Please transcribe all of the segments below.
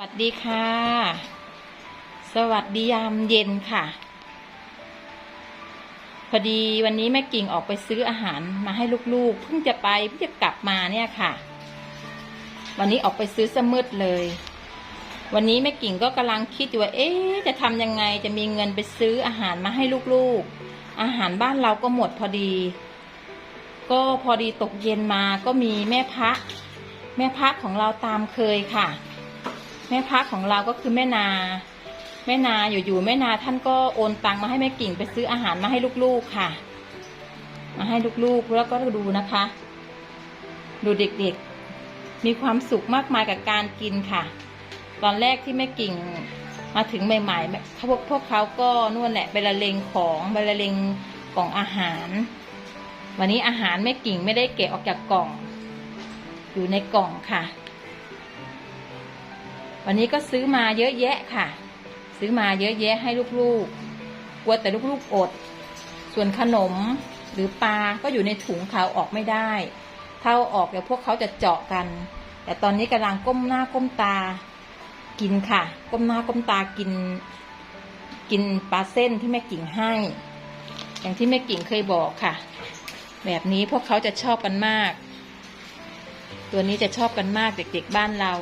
สวัสดีค่ะ สวัสดียามเย็นค่ะ พอดีวันนี้แม่กิ่งออกไปซื้ออาหารมาให้ลูกๆ เพิ่งจะไปเพิ่งจะกลับมาเนี่ยค่ะ วันนี้ออกไปซื้อสมืดเลย วันนี้แม่กิ่งก็กำลังคิดอยู่ว่าเอ๊ะจะทำยังไงจะมีเงินไปซื้ออาหารมาให้ลูกๆ อาหารบ้านเราก็หมดพอดี ก็พอดีตกเย็นมาก็มีแม่พระ แม่พระของเราตามเคยค่ะ แม่พักของเราก็คือแม่นา แม่นาอยู่ๆแม่นาท่านก็โอนตังมาให้แม่กิ่งไปซื้ออาหารมาให้ลูกๆค่ะ มาให้ลูกๆแล้วก็ดูนะคะ ดูเด็กๆ มีความสุขมากมายกับการกินค่ะ ตอนแรกที่แม่กิ่งมาถึงใหม่ๆเขาพวกพวกเขาก็นู่นแหละไปละเลงของไปละเลงกล่องอาหาร วันนี้อาหารแม่กิ่งไม่ได้เกะออกจากกล่อง อยู่ในกล่องค่ะ วันนี้ก็ซื้อมาเยอะแยะค่ะ ซื้อมาเยอะแยะให้ลูกๆ กลัวแต่ลูกๆอด ส่วนขนมหรือปลาก็อยู่ในถุงเขาออกไม่ได้ถ้าอาออกเดี๋ยวพวกเขาจะเจาะกัน แต่ตอนนี้กำลังก้มหน้าก้มตากินค่ะ ก้มหน้าก้มตากิน กินปลาเส้นที่แม่กิ่งให้ อย่างที่แม่กิ่งเคยบอกค่ะ แบบนี้พวกเขาจะชอบกันมาก ตัวนี้จะชอบกันมากเด็กๆบ้านเรา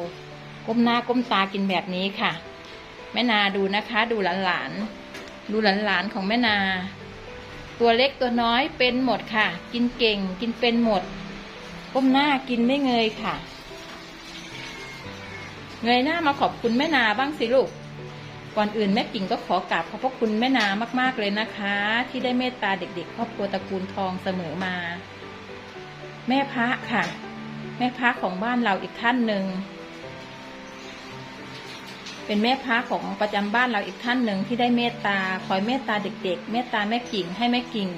ก้มหน้าก้มตากินแบบนี้ค่ะ แม่นาดูนะคะ ดูหลานๆดูหลานๆของแม่นา ตัวเล็กตัวน้อยเป็นหมดค่ะ กินเก่ง กินเป็นหมด ก้มหน้ากินไม่เงยค่ะ เงยหน้ามาขอบคุณแม่นาบ้างสิลูกก่อนอื่นแม่กิ่งก็ขอกราบขอบพระคุณแม่นามาก ๆเลยนะคะ ที่ได้เมตตาเด็ก ๆ ครอบครัวตระกูลทองเสมอมา แม่พระค่ะ แม่พระของบ้านเราอีกท่านหนึ่ง เป็นแม่พระของประจำบ้านเราอีกท่านหนึ่งที่ได้เมตตาคอยเมตตาเด็ก ๆ เมตตาแม่กิ่งให้แม่กิ่ง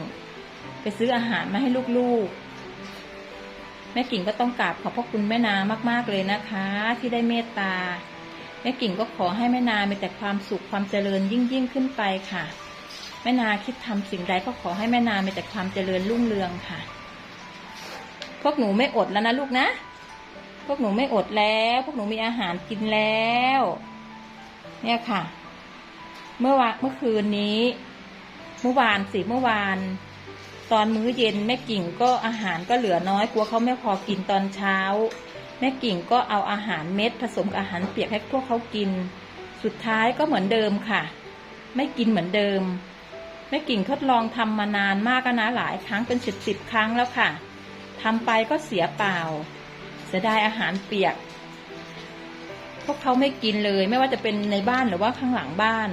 ไปซื้ออาหารมาให้ลูกๆ แม่กิ่งก็ต้องกราบขอบพระคุณแม่นามากๆเลยนะคะ ที่ได้เมตตา แม่กิ่งก็ขอให้แม่นามีแต่ความสุขความเจริญยิ่งยิ่งขึ้นไปค่ะ แม่นาคิดทำสิ่งใดก็ขอให้แม่นามีแต่ความเจริญรุ่งเรืองค่ะ พวกหนูไม่อดแล้วนะลูกนะ พวกหนูไม่อดแล้ว พวกหนูมีอาหารกินแล้ว เนี่ยค่ะ เมื่อวานเมื่อคืนนี้ เมื่อวานสิเมื่อวาน ตอนมื้อเย็นแม่กิ่งก็อาหารก็เหลือน้อยกลัวเขาไม่พอกินตอนเช้า แม่กิ่งก็เอาอาหารเม็ดผสมกับอาหารเปียกให้พวกเขากิน สุดท้ายก็เหมือนเดิมค่ะ ไม่กินเหมือนเดิมแม่กิ่งทดลองทำมานานมากนะหลายครั้งเป็นสิบสิบครั้งแล้วค่ะทำไปก็เสียเปล่าเสียดายอาหารเปียก พวกเขาไม่กินเลย ไม่ว่าจะเป็นในบ้านหรือว่าข้างหลังบ้าน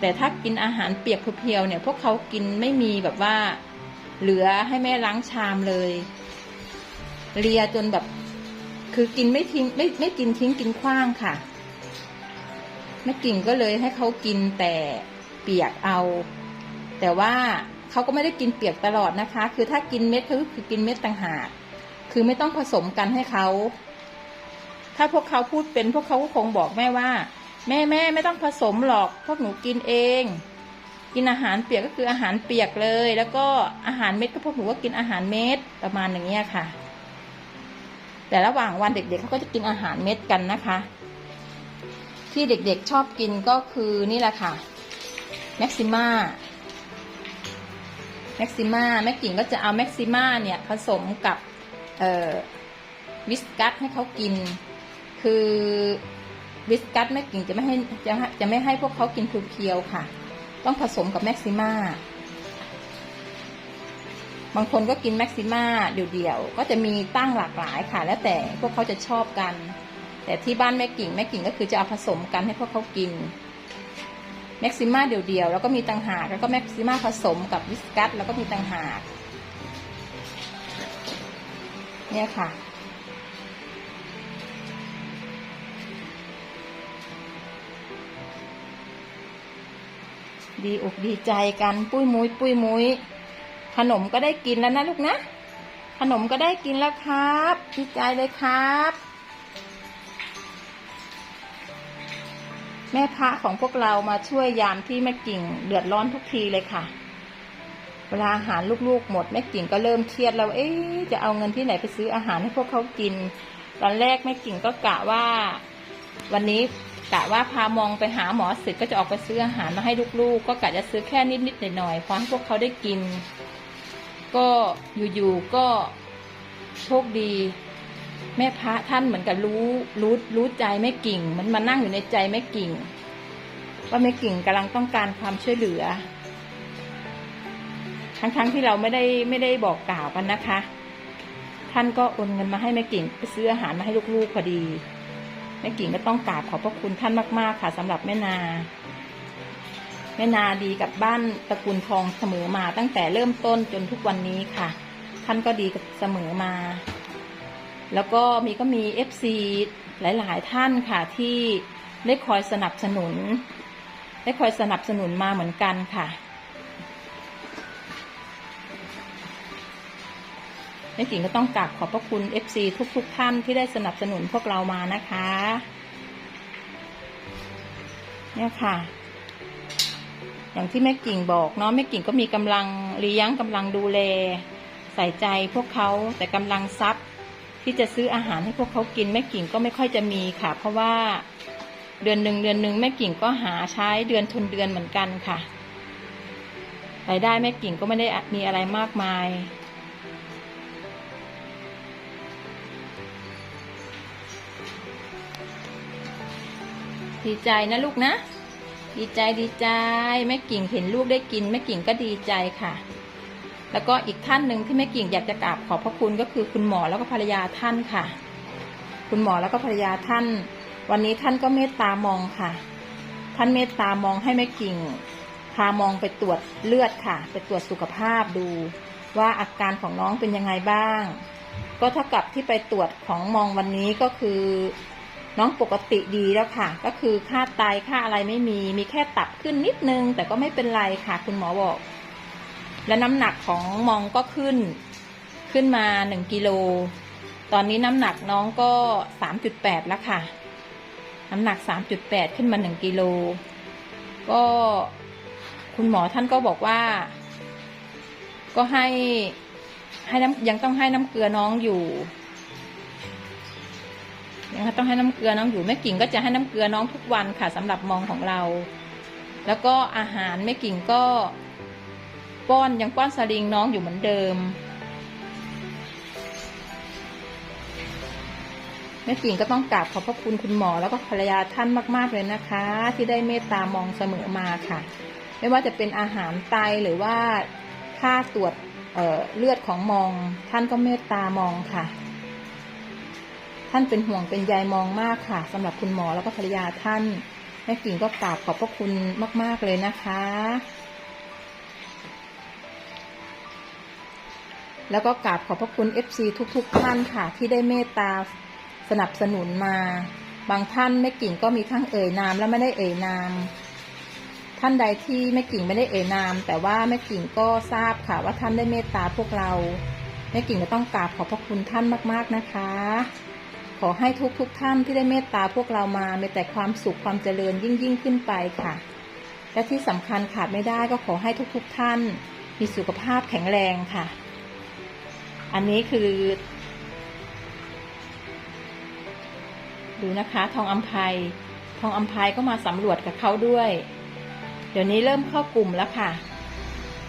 แต่ถ้ากินอาหารเปียกเพียวๆเนี่ย พวกเขากินไม่มีแบบว่า เหลือให้แม่ล้างชามเลยเลียจนแบบ คือกินไม่ทิ้งไม่ไม่กินทิ้งกินขว้างค่ะแม่กิ่งก็เลยให้เขากินแต่เปียกเอา แต่ว่าเขาก็ไม่ได้กินเปียกตลอดนะคะ คือถ้ากินเม็ดก็คือกินเม็ดต่างหาก คือไม่ต้องผสมกันให้เขา ถ้าพวกเขาพูดเป็นพวกเขาก็คงบอกแม่ว่า แม่แม่ไม่ต้องผสมหรอก พวกหนูกินเอง กินอาหารเปียกก็คืออาหารเปียกเลย แล้วก็อาหารเม็ดก็พวกหนูก็กินอาหารเม็ดประมาณอย่างเงี้ยค่ะ แต่ระหว่างวันเด็กๆเขาก็จะกินอาหารเม็ดกันนะคะ ที่เด็กๆชอบกินก็คือนี่แหละค่ะแม็กซิม่าแม็กซิม่าแม่กิ่งก็จะเอาแม็กซิม่าเนี่ยผสมกับวิสกัสให้เขากิน คือวิสกัสแม่กิ่งจะไม่ให้จะจะไม่ให้พวกเขากินเพียวๆค่ะ ต้องผสมกับแม็กซิม่าบางคนก็กินแม็กซิม่าเดี่ยวๆ ก็จะมีตั้งหลากหลายค่ะ แล้วแต่พวกเขาจะชอบกัน แต่ที่บ้านแม่กิ่งแม่กิ่งก็คือจะเอาผสมกันให้พวกเขากินแม็กซิม่าเดี่ยวๆ แล้วก็มีต่างหาก แล้วก็แม็กซิม่าผสมกับวิสกัสแล้วก็มีต่างหาก เนี่ยค่ะ ดีอกดีใจกันปุ้ยมุ้ยปุ้ยมุ้ยขนมก็ได้กินแล้วนะลูกนะ ขนมก็ได้กินแล้วครับดีใจเลยครับ แม่พระของพวกเรามาช่วยยามที่แม่กิ่งเดือดร้อนทุกทีเลยค่ะ เวลาอาหารลูกๆหมดแม่กิ่งก็เริ่มเครียดแล้ว เอ๊จะเอาเงินที่ไหนไปซื้ออาหารให้พวกเขากิน ตอนแรกแม่กิ่งก็กะว่า วันนี้ กะว่าพามองไปหาหมอเสร็จก็จะออกไปซื้ออาหารมาให้ลูกๆ ก็กะจะซื้อแค่นิดๆหน่อยๆพอให้พวกเขาได้กิน ก็อยู่ๆก็โชคดี แม่พระท่านเหมือนกับรู้รู้รู้ใจแม่กิ่ง มันมานั่งอยู่ในใจแม่กิ่ง ว่าแม่กิ่งกำลังต้องการความช่วยเหลือ ทั้งๆที่เราไม่ได้ไม่ได้บอกกล่าวกันนะคะ ท่านก็โอนเงินมาให้แม่กิ่งไปซื้ออาหารมาให้ลูกๆพอดี แม่กิ่งก็ต้องกราบขอบพระคุณท่านมากๆ ค่ะสำหรับแม่นา แม่นาดีกับบ้านตระกูลทองเสมอมาตั้งแต่เริ่มต้นจนทุกวันนี้ค่ะ ท่านก็ดีกับเสมอมา แล้วก็มีก็มีเอฟซีหลาย ๆ ท่านค่ะที่ได้คอยสนับสนุน ได้คอยสนับสนุนมาเหมือนกันค่ะ แม่กิ่งก็ต้องกราบขอบพระคุณ FC ทุกๆทท่านที่ได้สนับสนุนพวกเรามานะคะ เนี่ยค่ะ อย่างที่แม่กิ่งบอกเนาะแม่กิ่งก็มีกำลังเลี้ยงกำลังดูแล ใส่ใจพวกเขาแต่กำลังทรัพย์ที่จะซื้ออาหารให้พวกเขากินแม่กิ่งก็ไม่ค่อยจะมีค่ะ เพราะว่าเดือนหนึ่งเดือนหนึ่งแม่กิ่งก็หาใช้เดือนทุนเดือนเหมือนกันค่ะรายได้แม่กิ่งก็ไม่ได้มีอะไรมากมาย ดีใจนะลูกนะ ดีใจดีใจแม่กิ่งเห็นลูกได้กินแม่กิ่งก็ดีใจค่ะ แล้วก็อีกท่านหนึ่งที่แม่กิ่งอยากจะกราบขอบพระคุณก็คือคุณหมอแล้วก็ภรรยาท่านค่ะ คุณหมอแล้วก็ภรรยาท่าน วันนี้ท่านก็เมตตามองค่ะ ท่านเมตตามองให้แม่กิ่ง พามองไปตรวจเลือดค่ะ ไปตรวจสุขภาพดู ว่าอาการของน้องเป็นยังไงบ้าง ก็เท่ากับที่ไปตรวจของมองวันนี้ก็คือ น้องปกติดีแล้วค่ะ ก็คือค่าไตค่าอะไรไม่มี มีแค่ตับขึ้นนิดนึง แต่ก็ไม่เป็นไรค่ะ คุณหมอบอก และน้ำหนักของมองก็ขึ้น ขึ้นมาหนึ่งกิโล ตอนนี้น้ำหนักน้องก็สามจุดแปดแล้วค่ะ น้ำหนักสามจุดแปดขึ้นมาหนึ่งกิโล ก็คุณหมอท่านก็บอกว่า ก็ให้ให้น้ำยังต้องให้น้ำเกลือน้องอยู่ ยังต้องให้น้ำเกลือน้องอยู่แม่กิ่งก็จะให้น้ำเกลือน้องทุกวันค่ะสำหรับมองของเรา แล้วก็อาหารแม่กิ่งก็ ป้อนยังป้อนสลิงน้องอยู่เหมือนเดิมแม่กิ่งก็ต้องกราบขอบพระคุณคุณหมอแล้วก็ภรรยาท่านมาก ๆเลยนะคะ ที่ได้เมตตามองเสมอมาค่ะ ไม่ว่าจะเป็นอาหารไตหรือว่าค่าตรวจเเลือดของมอง ท่านก็เมตตามองค่ะ ท่านเป็นห่วงเป็นใยมองมากค่ะสำหรับคุณหมอแล้วก็ภรรยาท่านแม่กิ่งก็กราบขอบพระคุณมาก ๆเลยนะคะ แล้วก็กราบขอบพระคุณ FC ทุก ๆ ท่านค่ะ ที่ได้เมตตาสนับสนุนมา บางท่านแม่กิ่งก็มีทั้งเอ่ยนามและไม่ได้เอ่ยนาม ท่านใดที่แม่กิ่งไม่ได้เอ่ยนาม แต่ว่าแม่กิ่งก็ทราบค่ะว่าท่านได้เมตตาพวกเราแม่กิ่งก็ต้องกราบขอบพระคุณท่านมาก ๆนะคะ ขอให้ทุกๆทท่านที่ได้เมตตาพวกเรามามีแต่ความสุขความเจริญยิ่งยิ่งขึ้นไปค่ะ และที่สำคัญขาดไม่ได้ก็ขอให้ทุกๆทท่าน มีสุขภาพแข็งแรงค่ะ อันนี้คือ ดูนะคะทองอัมภัยทองอัมภัยก็มาสำรวจกับเขาด้วย เดี๋ยวนี้เริ่มเข้ากลุ่มแล้วค่ะ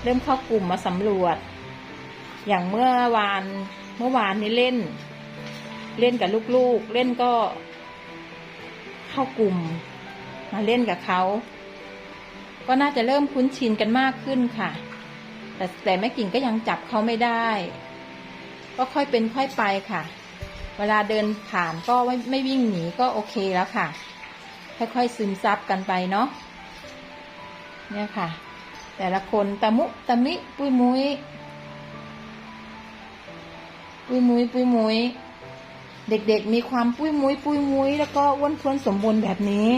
เริ่มเข้ากลุ่มมาสำรวจ อย่างเมื่อวานเมื่อวานนี้เล่น เล่นกับลูกๆ เล่นก็เข้ากลุ่ม มาเล่นกับเขา ก็น่าจะเริ่มคุ้นชินกันมากขึ้นค่ะ แต่แต่แม่กิ่งก็ยังจับเขาไม่ได้ ก็ค่อยเป็นค่อยไปค่ะ เวลาเดินผ่านก็ไม่ไม่วิ่งหนีก็โอเคแล้วค่ะ ค่อยๆซึมซับกันไปเนาะ เนี่ยค่ะ แต่ละคนตะมุตะมิ ปุยมุยปุยมุยปุยมุย เด็กๆมีความปุ้ยมุ้ยปุ้ยมุ้ยแล้วก็อ้วนท้วนสมบูรณ์แบบนี้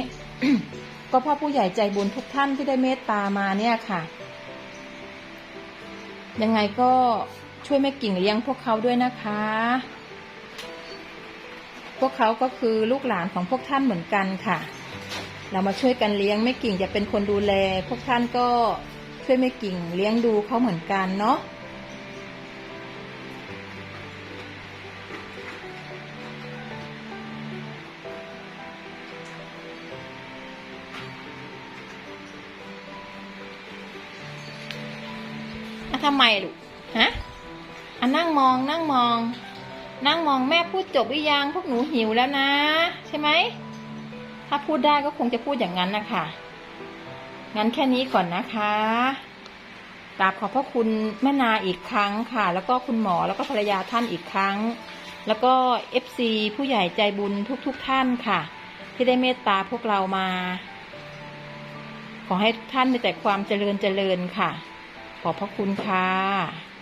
ก็เพ่อผู้ใหญ่ใจบุญทุกท่านที่ได้เมตตามาเนี่ยค่ะ ยังไงก็ช่วยแม่กิ่งเลี้ยงพวกเขาด้วยนะคะ พวกเขาก็คือลูกหลานของพวกท่านเหมือนกันค่ะ เรามาช่วยกันเลี้ยงแม่กิ่งจะเป็นคนดูแล พวกท่านก็ช่วยแม่กิ่งเลี้ยงดูเขาเหมือนกันเนาะ ทำไมลูกฮะอะนั่งมองนั่งมอง นั่งมองแม่พูดจบหรือยังพวกหนูหิวแล้วนะ ใช่ไหมถ้าพูดได้ก็คงจะพูดอย่างนั้นนะคะงั้นแค่นี้ก่อนนะคะกราบขอบพระคุณแม่นาอีกครั้งค่ะ แล้วก็คุณหมอแล้วก็ภรรยาท่านอีกครั้ง แล้วก็เอฟซีผู้ใหญ่ใจบุญทุกๆทท่านค่ะ ที่ได้เมตตาพวกเรามา ขอให้ท่านมีแต่ความเจริญเจริญค่ะ ขอบพระคุณค่ะ